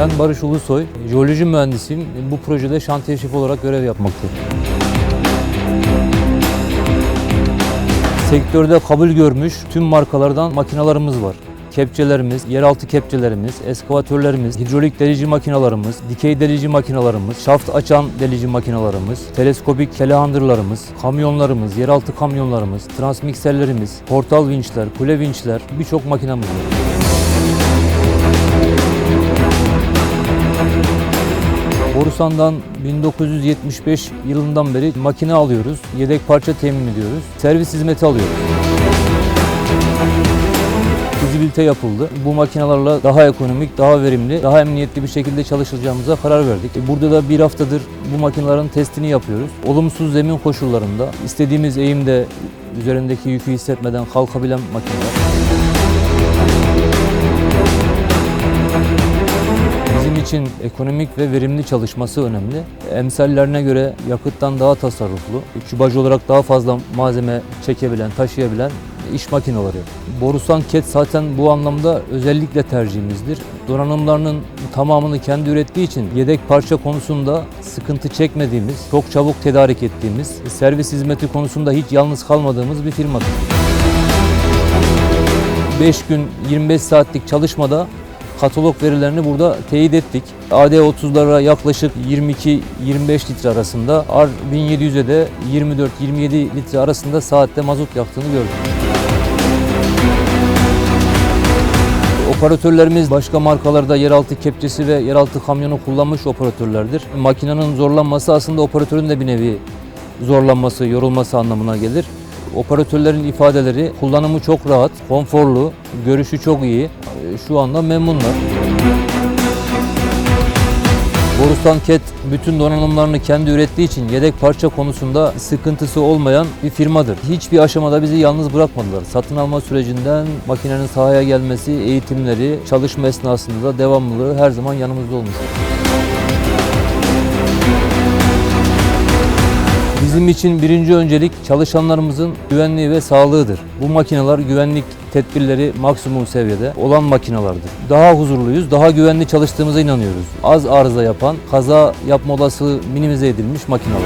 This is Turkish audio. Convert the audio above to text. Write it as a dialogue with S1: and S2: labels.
S1: Ben Barış Ulusoy, jeoloji mühendisiyim. Bu projede şantiye şefi olarak görev yapmaktayım. Sektörde kabul görmüş tüm markalardan makinalarımız var. Kepçelerimiz, yeraltı kepçelerimiz, eskavatörlerimiz, hidrolik delici makinalarımız, dikey delici makinalarımız, şaft açan delici makinalarımız, teleskopik telehandırlarımız, kamyonlarımız, yeraltı kamyonlarımız, transmikserlerimiz, portal vinçler, kule vinçler birçok makinamız var. Borusan'dan 1975 yılından beri makine alıyoruz, yedek parça temin ediyoruz, servis hizmeti alıyoruz. Fizibilite yapıldı. Bu makinalarla daha ekonomik, daha verimli, daha emniyetli bir şekilde çalışacağımıza karar verdik. E, Burada da bir haftadır bu makinelerin testini yapıyoruz. Olumsuz zemin koşullarında istediğimiz eğimde üzerindeki yükü hissetmeden kalkabilen makineler. İçin ekonomik ve verimli çalışması önemli. Emsallerine göre yakıttan daha tasarruflu, kübaj olarak daha fazla malzeme çekebilen, taşıyabilen iş makineleri. Borusan Ket zaten bu anlamda özellikle tercihimizdir. Donanımlarının tamamını kendi ürettiği için yedek parça konusunda sıkıntı çekmediğimiz, çok çabuk tedarik ettiğimiz, servis hizmeti konusunda hiç yalnız kalmadığımız bir firmadır. 5 gün 25 saatlik çalışmada katalog verilerini burada teyit ettik. AD30'lara yaklaşık 22-25 litre arasında, R1700'e de 24-27 litre arasında saatte mazot yaktığını gördük. Operatörlerimiz başka markalarda yeraltı kepçesi ve yeraltı kamyonu kullanmış operatörlerdir. Makinenin zorlanması aslında operatörün de bir nevi zorlanması, yorulması anlamına gelir. Operatörlerin ifadeleri kullanımı çok rahat, konforlu, görüşü çok iyi. Şu anda memnunlar. Borusan Ket bütün donanımlarını kendi ürettiği için yedek parça konusunda sıkıntısı olmayan bir firmadır. Hiçbir aşamada bizi yalnız bırakmadılar. Satın alma sürecinden makinenin sahaya gelmesi, eğitimleri, çalışma esnasında da devamlılığı her zaman yanımızda olmuştur. Bizim için birinci öncelik çalışanlarımızın güvenliği ve sağlığıdır. Bu makineler güvenlik tedbirleri maksimum seviyede olan makinelerdir. Daha huzurluyuz, daha güvenli çalıştığımıza inanıyoruz. Az arıza yapan, kaza yapma olasılığı minimize edilmiş makineler.